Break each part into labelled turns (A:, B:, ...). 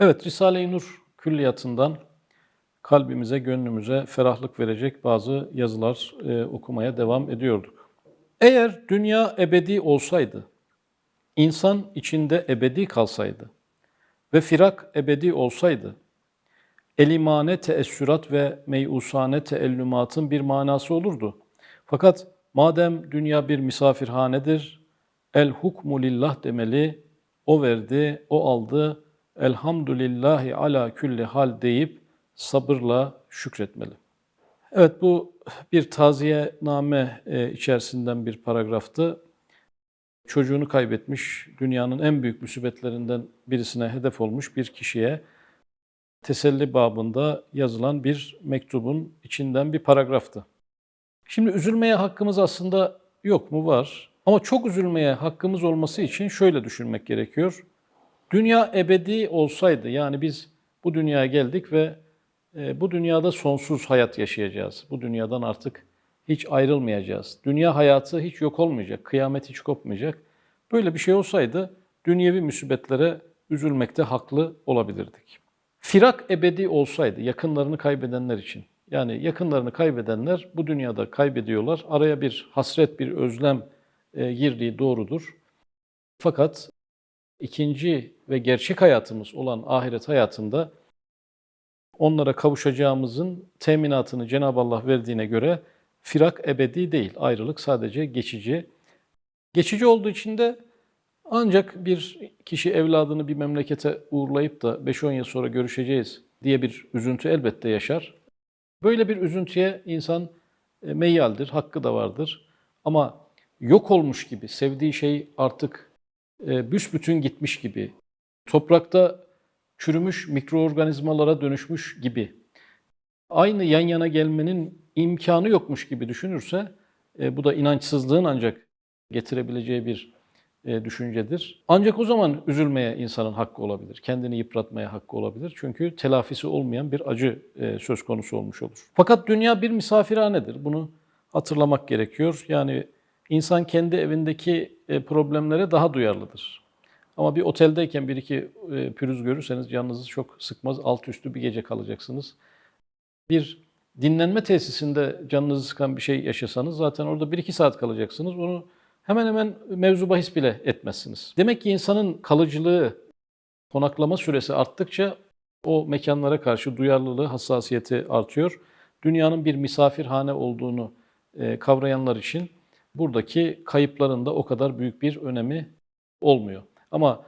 A: Evet, Risale-i Nur külliyatından kalbimize, gönlümüze ferahlık verecek bazı yazılar e, okumaya devam ediyorduk. Eğer dünya ebedi olsaydı, insan içinde ebedi kalsaydı ve firak ebedi olsaydı, elimane teessürat ve meyusane teellümatın bir manası olurdu. Fakat madem dünya bir misafirhanedir, el hukmu lillah demeli, o verdi, o aldı, elhamdülillahi ala külli hal deyip sabırla şükretmeli. Evet bu bir taziye name e, içerisinden bir paragraftı. Çocuğunu kaybetmiş, dünyanın en büyük musibetlerinden birisine hedef olmuş bir kişiye teselli babında yazılan bir mektubun içinden bir paragraftı. Şimdi üzülmeye hakkımız aslında yok mu? Var. Ama çok üzülmeye hakkımız olması için şöyle düşünmek gerekiyor. Dünya ebedi olsaydı, yani biz bu dünyaya geldik ve e, bu dünyada sonsuz hayat yaşayacağız. Bu dünyadan artık hiç ayrılmayacağız. Dünya hayatı hiç yok olmayacak, kıyamet hiç kopmayacak. Böyle bir şey olsaydı dünyevi musibetlere üzülmekte haklı olabilirdik. Firak ebedi olsaydı yakınlarını kaybedenler için, yani yakınlarını kaybedenler bu dünyada kaybediyorlar. Araya bir hasret, bir özlem e, girdiği doğrudur. Fakat ikinci ve gerçek hayatımız olan ahiret hayatında onlara kavuşacağımızın teminatını Cenab-ı Allah verdiğine göre firak ebedi değil, ayrılık sadece geçici. Geçici olduğu için de ancak bir kişi evladını bir memlekete uğurlayıp da 5-10 yıl sonra görüşeceğiz diye bir üzüntü elbette yaşar. Böyle bir üzüntüye insan e, meyyaldir, hakkı da vardır. Ama yok olmuş gibi, sevdiği şey artık e, büsbütün gitmiş gibi, toprakta çürümüş mikroorganizmalara dönüşmüş gibi, aynı yan yana gelmenin imkanı yokmuş gibi düşünürse, e, bu da inançsızlığın ancak getirebileceği bir e, düşüncedir. Ancak o zaman üzülmeye insanın hakkı olabilir. Kendini yıpratmaya hakkı olabilir. Çünkü telafisi olmayan bir acı e, söz konusu olmuş olur. Fakat dünya bir misafirhanedir. Bunu hatırlamak gerekiyor. Yani insan kendi evindeki e, problemlere daha duyarlıdır. Ama bir oteldeyken bir iki e, pürüz görürseniz canınızı çok sıkmaz. Alt üstü bir gece kalacaksınız. Bir dinlenme tesisinde canınızı sıkan bir şey yaşasanız zaten orada bir iki saat kalacaksınız. Onu hemen hemen mevzu bahis bile etmezsiniz. Demek ki insanın kalıcılığı, konaklama süresi arttıkça o mekanlara karşı duyarlılığı, hassasiyeti artıyor. Dünyanın bir misafirhane olduğunu e, kavrayanlar için buradaki kayıpların da o kadar büyük bir önemi olmuyor. Ama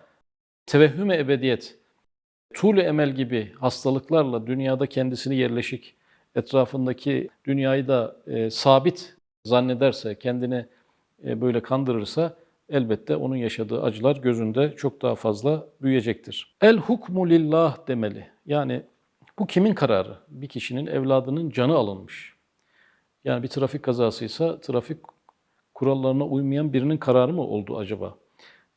A: tevehhüme ebediyet, tuğlu emel gibi hastalıklarla dünyada kendisini yerleşik, etrafındaki dünyayı da e, sabit zannederse, kendini e, böyle kandırırsa elbette onun yaşadığı acılar gözünde çok daha fazla büyüyecektir. El hukmu lillah demeli. Yani bu kimin kararı? Bir kişinin evladının canı alınmış. Yani bir trafik kazasıysa trafik kurallarına uymayan birinin kararı mı oldu acaba?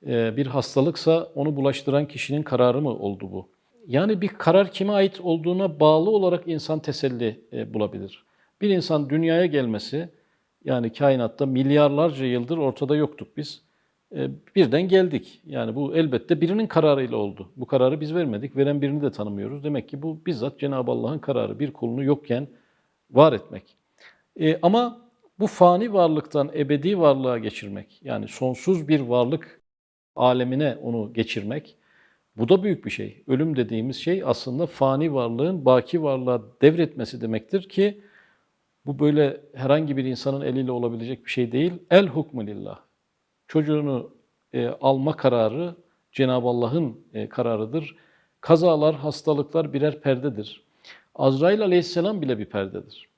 A: Ee, bir hastalıksa onu bulaştıran kişinin kararı mı oldu bu? Yani bir karar kime ait olduğuna bağlı olarak insan teselli e, bulabilir. Bir insan dünyaya gelmesi, yani kainatta milyarlarca yıldır ortada yoktuk biz. E, birden geldik. Yani bu elbette birinin kararıyla oldu. Bu kararı biz vermedik. Veren birini de tanımıyoruz. Demek ki bu bizzat Cenab-ı Allah'ın kararı. Bir kulunu yokken var etmek. E, ama bu fani varlıktan ebedi varlığa geçirmek, yani sonsuz bir varlık alemine onu geçirmek, bu da büyük bir şey. Ölüm dediğimiz şey aslında fani varlığın baki varlığa devretmesi demektir ki bu böyle herhangi bir insanın eliyle olabilecek bir şey değil. El hukmu lillah. Çocuğunu e, alma kararı Cenab-ı Allah'ın e, kararıdır. Kazalar, hastalıklar birer perdedir. Azrail aleyhisselam bile bir perdedir.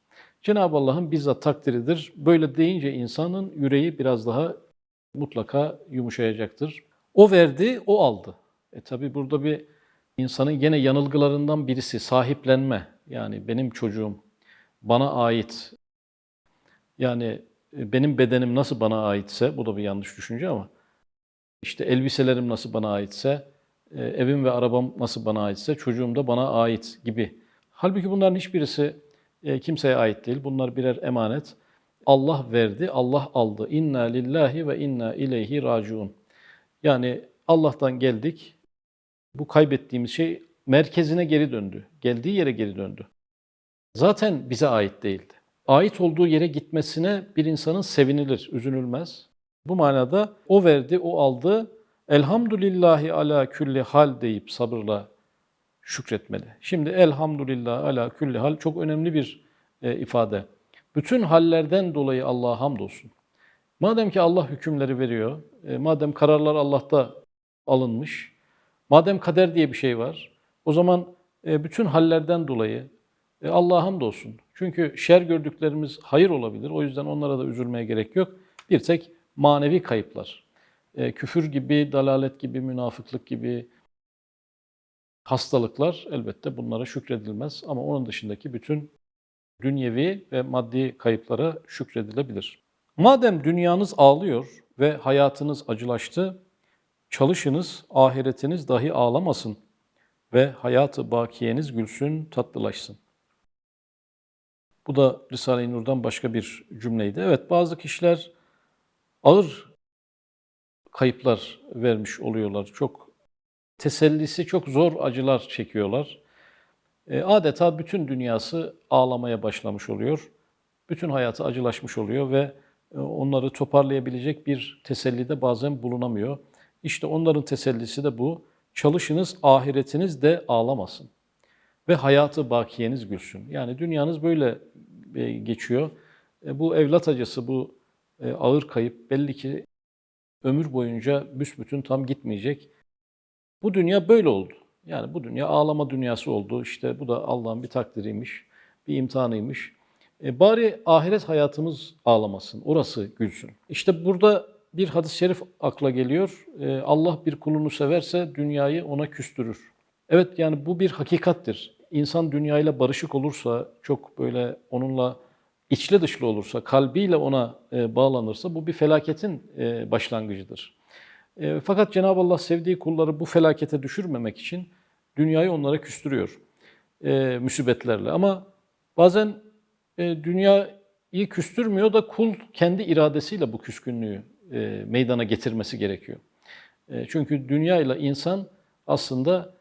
A: Cenab-ı Allah'ın bizzat takdiridir. Böyle deyince insanın yüreği biraz daha mutlaka yumuşayacaktır. O verdi, o aldı. E tabi burada bir insanın yine yanılgılarından birisi sahiplenme. Yani benim çocuğum bana ait. Yani e, benim bedenim nasıl bana aitse, bu da bir yanlış düşünce ama işte elbiselerim nasıl bana aitse, e, evim ve arabam nasıl bana aitse, çocuğum da bana ait gibi. Halbuki bunların hiçbirisi e, kimseye ait değil. Bunlar birer emanet. Allah verdi, Allah aldı. İnna lillahi ve inna ileyhi raciun. Yani Allah'tan geldik. Bu kaybettiğimiz şey merkezine geri döndü. Geldiği yere geri döndü. Zaten bize ait değildi. Ait olduğu yere gitmesine bir insanın sevinilir, üzünülmez. Bu manada o verdi, o aldı. Elhamdülillahi ala külli hal deyip sabırla şükretmeli. Şimdi elhamdülillah ala külli hal çok önemli bir e, ifade. Bütün hallerden dolayı Allah'a hamdolsun. Madem ki Allah hükümleri veriyor, e, madem kararlar Allah'ta alınmış, madem kader diye bir şey var, o zaman e, bütün hallerden dolayı e, Allah'a hamdolsun. Çünkü şer gördüklerimiz hayır olabilir. O yüzden onlara da üzülmeye gerek yok. Bir tek manevi kayıplar. E, küfür gibi, dalalet gibi, münafıklık gibi hastalıklar elbette bunlara şükredilmez. Ama onun dışındaki bütün dünyevi ve maddi kayıplara şükredilebilir. Madem dünyanız ağlıyor ve hayatınız acılaştı, çalışınız, ahiretiniz dahi ağlamasın ve hayatı bakiyeniz gülsün, tatlılaşsın. Bu da Risale-i Nur'dan başka bir cümleydi. Evet bazı kişiler ağır kayıplar vermiş oluyorlar. Çok tesellisi çok zor acılar çekiyorlar. E, adeta bütün dünyası ağlamaya başlamış oluyor. Bütün hayatı acılaşmış oluyor ve e, onları toparlayabilecek bir teselli de bazen bulunamıyor. İşte onların tesellisi de bu. Çalışınız, ahiretiniz de ağlamasın. Ve hayatı bakiyeniz gülsün. Yani dünyanız böyle e, geçiyor. Bu evlat acısı, bu ağır kayıp belli ki ömür boyunca büsbütün tam gitmeyecek. Bu dünya böyle oldu. Yani bu dünya ağlama dünyası oldu. İşte bu da Allah'ın bir takdiriymiş, bir imtihanıymış. E bari ahiret hayatımız ağlamasın, orası gülsün. İşte burada bir hadis-i şerif akla geliyor. E, Allah bir kulunu severse dünyayı ona küstürür. Evet yani bu bir hakikattir. İnsan dünyayla barışık olursa, çok böyle onunla içli dışlı olursa, kalbiyle ona e, bağlanırsa bu bir felaketin e, başlangıcıdır. E, fakat Cenab-ı Allah sevdiği kulları bu felakete düşürmemek için dünyayı onlara küstürüyor e, müsibetlerle. Ama bazen e, dünyayı küstürmüyor da kul kendi iradesiyle bu küskünlüğü e, meydana getirmesi gerekiyor. E, çünkü dünya ile insan aslında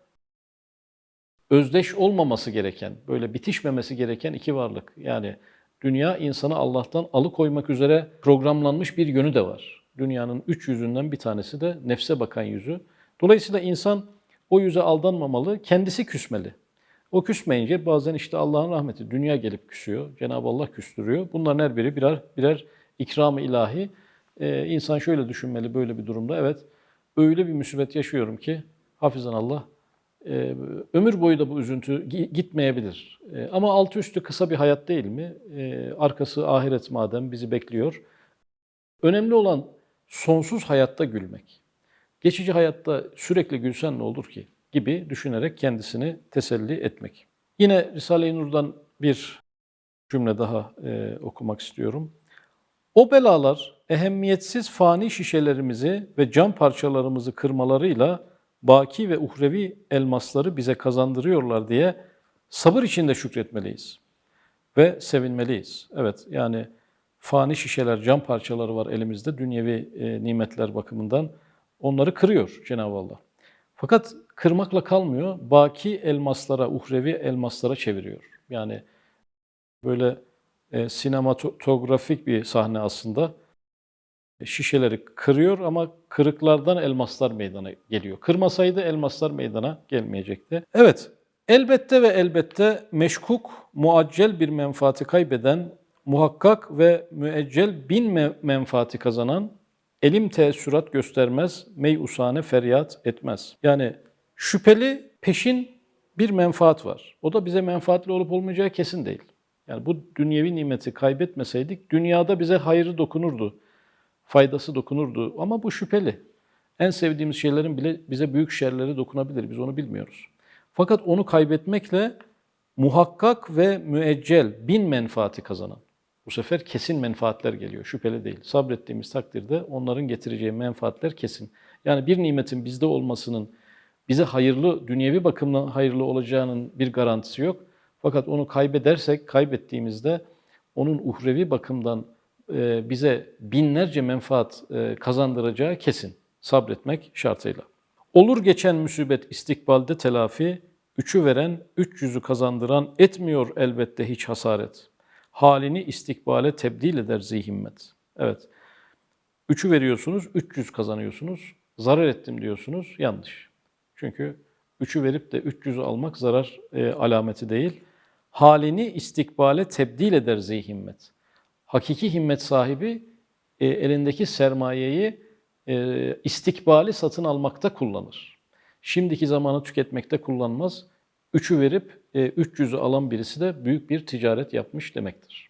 A: özdeş olmaması gereken, böyle bitişmemesi gereken iki varlık. Yani dünya insanı Allah'tan alıkoymak üzere programlanmış bir yönü de var. Dünyanın üç yüzünden bir tanesi de nefse bakan yüzü. Dolayısıyla insan o yüze aldanmamalı, kendisi küsmeli. O küsmeyince bazen işte Allah'ın rahmeti, dünya gelip küsüyor, Cenab-ı Allah küstürüyor. Bunların her biri birer birer ikram-ı ilahi. Ee, insan şöyle düşünmeli böyle bir durumda, evet öyle bir musibet yaşıyorum ki hafizan Allah, e, ömür boyu da bu üzüntü gitmeyebilir. E, ama altı üstü kısa bir hayat değil mi? E, arkası ahiret madem bizi bekliyor. Önemli olan sonsuz hayatta gülmek. Geçici hayatta sürekli gülsen ne olur ki? gibi düşünerek kendisini teselli etmek. Yine Risale-i Nur'dan bir cümle daha e, okumak istiyorum. O belalar ehemmiyetsiz fani şişelerimizi ve cam parçalarımızı kırmalarıyla baki ve uhrevi elmasları bize kazandırıyorlar diye sabır içinde şükretmeliyiz ve sevinmeliyiz. Evet yani fani şişeler, cam parçaları var elimizde dünyevi e, nimetler bakımından. Onları kırıyor Cenab-ı Allah. Fakat kırmakla kalmıyor, baki elmaslara, uhrevi elmaslara çeviriyor. Yani böyle e, sinematografik bir sahne aslında. Şişeleri kırıyor ama kırıklardan elmaslar meydana geliyor. Kırmasaydı elmaslar meydana gelmeyecekti. Evet, elbette ve elbette meşkuk, muaccel bir menfaati kaybeden, muhakkak ve müeccel bin menfaati kazanan elim teessürat göstermez, meyusane feryat etmez. Yani şüpheli peşin bir menfaat var. O da bize menfaatli olup olmayacağı kesin değil. Yani bu dünyevi nimeti kaybetmeseydik dünyada bize hayrı dokunurdu, faydası dokunurdu ama bu şüpheli. En sevdiğimiz şeylerin bile bize büyük şerleri dokunabilir, biz onu bilmiyoruz. Fakat onu kaybetmekle muhakkak ve müeccel bin menfaati kazanan, bu sefer kesin menfaatler geliyor, şüpheli değil. Sabrettiğimiz takdirde onların getireceği menfaatler kesin. Yani bir nimetin bizde olmasının bize hayırlı, dünyevi bakımdan hayırlı olacağının bir garantisi yok. Fakat onu kaybedersek, kaybettiğimizde onun uhrevi bakımdan e, bize binlerce menfaat e, kazandıracağı kesin. Sabretmek şartıyla. Olur geçen musibet istikbalde telafi, Üçü veren, 300'ü kazandıran etmiyor elbette hiç hasaret. Halini istikbale tebdil eder zihimmet. Evet. Üçü veriyorsunuz, 300 kazanıyorsunuz. Zarar ettim diyorsunuz, yanlış. Çünkü üçü verip de 300'ü almak zarar e, alameti değil. Halini istikbale tebdil eder zihimmet. Hakiki himmet sahibi e, elindeki sermayeyi e, istikbali satın almakta kullanır. Şimdiki zamanı tüketmekte kullanmaz. Üçü verip e, 300'ü alan birisi de büyük bir ticaret yapmış demektir.